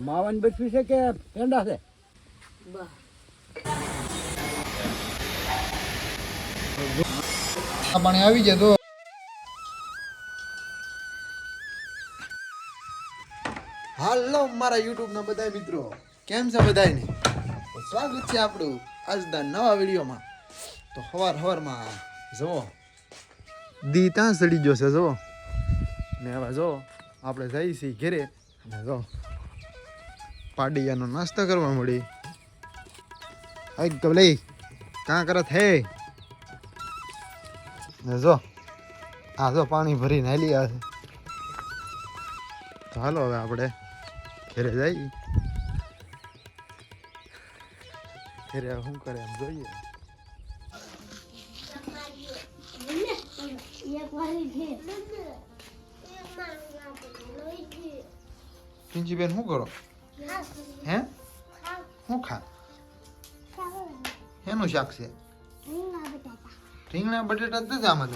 આ માવાની બરફી છે કે પેંડા છે? પાણી આવી જાય તો. હાલો મારા યુટ્યુબના બધા મિત્રો કેમ છે બધાને સ્વાગત છે આપણું આજના નવા વિડીયોમાં. તો હવાર હવારમાં જુઓ. દી ત્યાં સડી ગયો છે જુઓ. ને હવે જો આપણે જઈએ છીએ ઘેરે. અને જો પાડીયાનો નાસ્તો કરવા મળી. હાઈ કબલઈ કાં કરત હે? જો આ જો પાણી ભરીને હાલી આ તો હાલો હવે આપણે ઘરે જઈએ. ઘરે શું કરે એમ જોઈએ. પિંચીબેન શું કરો? હે? શું ખા એનું શાક છે? રીંગણા બટેટા નથી આમાં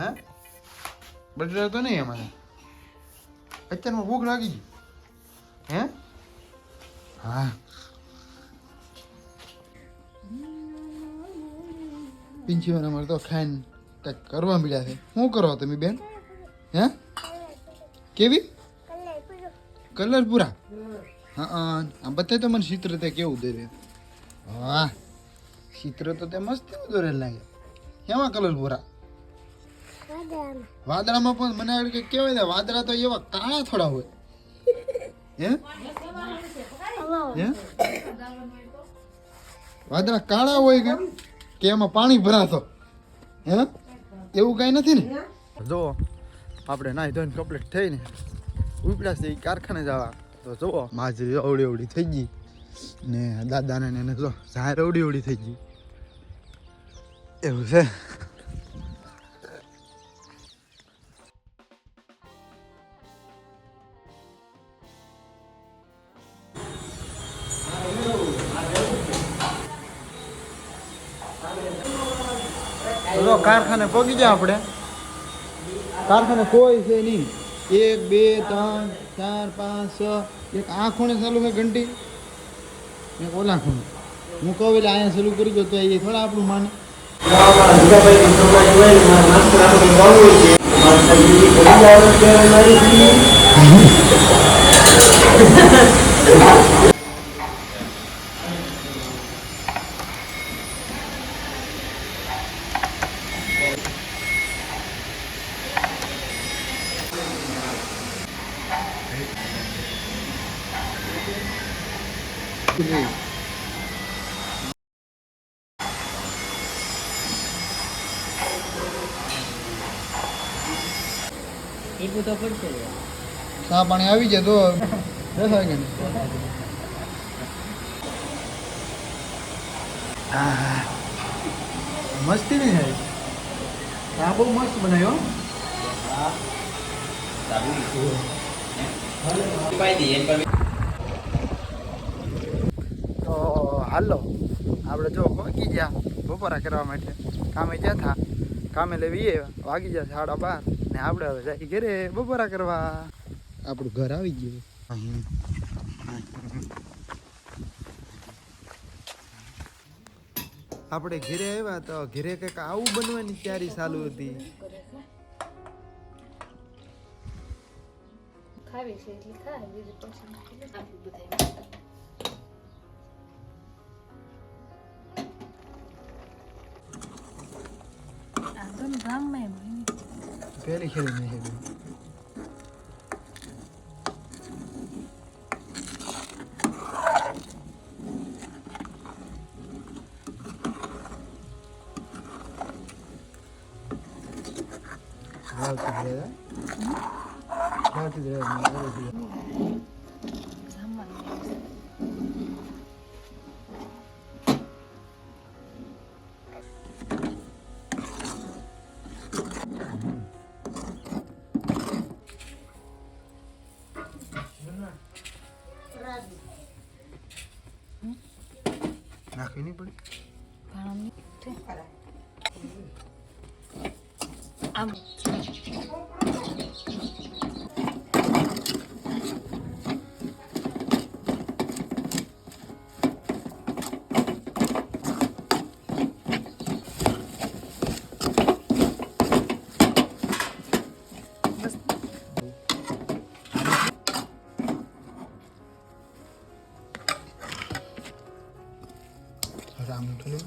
હે? બટેટા તો નહીં અમારે અત્યારમાં ભૂખ લાગી ગઈ. હે? હા. પિંચીઓને અમારે તો ખાઈને કંઈક કરવા મળ્યા છે. શું કરો તમે બેન? હે? કેવી? કલર પૂરા? હા. આ બતાય તો મને ચિત્ર તે કેવું દે છે વાહ. ચિત્ર તો તે મસ્ત એવું દોરે લાગે. કેવા કલર પૂરા? વાદળામાં. પણ મને આગળ કંઈક કહેવાય ને વાદળા તો એવા કાળા થોડા હોય. હે? હે? વાદળા કાળા હોય કે? કે એમાં પાણી ભરાતો? હે? એવું કાંઈ નથી ને? જો આપણે નાહી ધોઈને કમ્પ્લીટ થઈને ઉપડ્યા છે કારખાને જવા. તો જુઓ માજરી અવડી અવડી થઈ ગઈ. ને દાદાને ને એને જો ઝાર અવડી અવડી થઈ ગઈ. એવું છે. કારખાને પગી જાય આપણે. કારખાને કોઈ છે નહીં. એક, બે, ત્રણ, ચાર, પાંચ, છ. એક આ ખૂણે ચાલુ છે ઘંટી. એક ઓલા ખૂણે હું કહું એટલે અહીંયા ચાલુ કરી દો તો એ થોડા આપણું માને. ચા પાણી આવી જાય તો દસ વાગે મસ્તી નહીં થાય ચા બહુ મસ્ત બનાવ્યો હો. તો હાલો. આપણે જો પહોંચી ગયા બપોરા કરવા માટે. કામે ગયા હતા કામે લેવી એ વાગી ગયા સાડા બાર. ને આપણે હવે જાય ઘરે બપોરા કરવા. આપણું ઘર આવી ગયું. આપણે ઘરે આવ્યા તો ઘરે કંઈક આવું બનવાની તૈયારી ચાલુ હતી. ખાવી છે એટલે ખાય બીજું પછી આપી બધાય આ તો ગામમાં એમ પહેલી ખેરી નહીં. નાખી નહીં પડી આમ রামধনু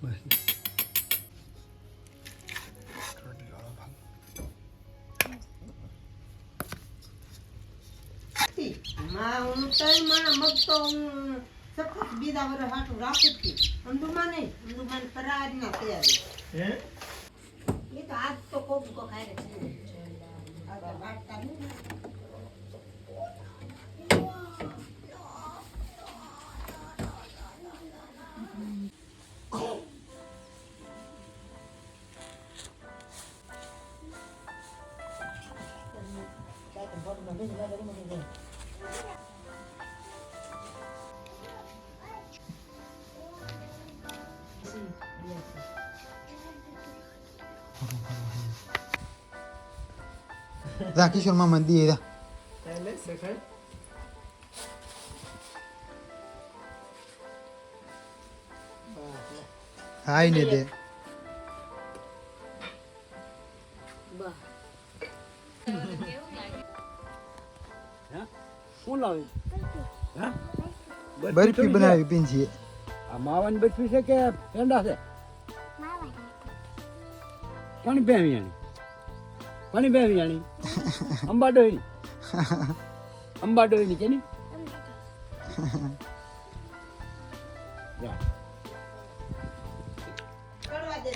બસમાં હું સખત બીજા વર્ષ હાટું રાખું છું અંદુમાં ફરાજ ના તૈયારી એ તો આજ તો કોક કોક. જા કિશોર મામા એ જા હાઈ ને દે શું લાવી હા બરફી બનાવી પીંછીએ આ માવાની બરફી છે કે પેંડા છે કોની બેવિયાણી કોની બેવિયાણી અંબા ડોહીની અંબા ડોહીની કે ની જા. કરવા દે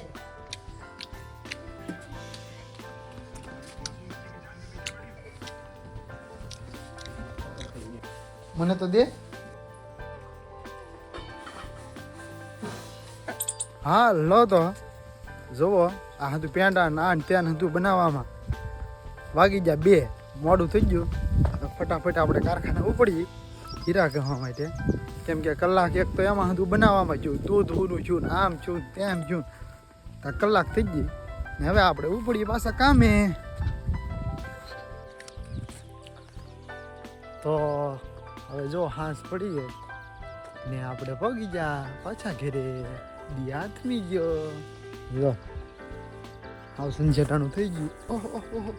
મને તો દે હા લો તો જોવો, આ હતું પેંડા આ ને ત્યાં હતું બનાવવામાં. વાગી ગયા બે, મોડું થઈ ગયું. તો ફટાફટ આપણે કારખાને ઉપડી, હીરા કહેવા માટે. કેમ કે કલાક એક તો એમાં હતું બનાવવામાં છું તું ધૂનું છું ને આમ છું ને તેમ છું તો કલાક થઈ ગઈ. ને હવે આપણે ઉપડી પાછા કામે. તો હવે જો હાંસ પડી ગયો ને આપણે પગી જા પાછા ઘરે. દી હાથમી ગયો. જો. આવ સંજેટાનું થઈ ગયું. ઓહો.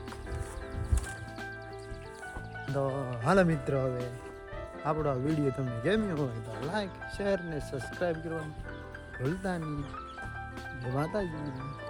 તો હાલો મિત્રો હવે આપણો આ વીડિયો તમને ગમ્યો હોય તો લાઈક શેર ને સબસ્ક્રાઈબ કરવાનું ભૂલતા નહીં. જય માતાજી.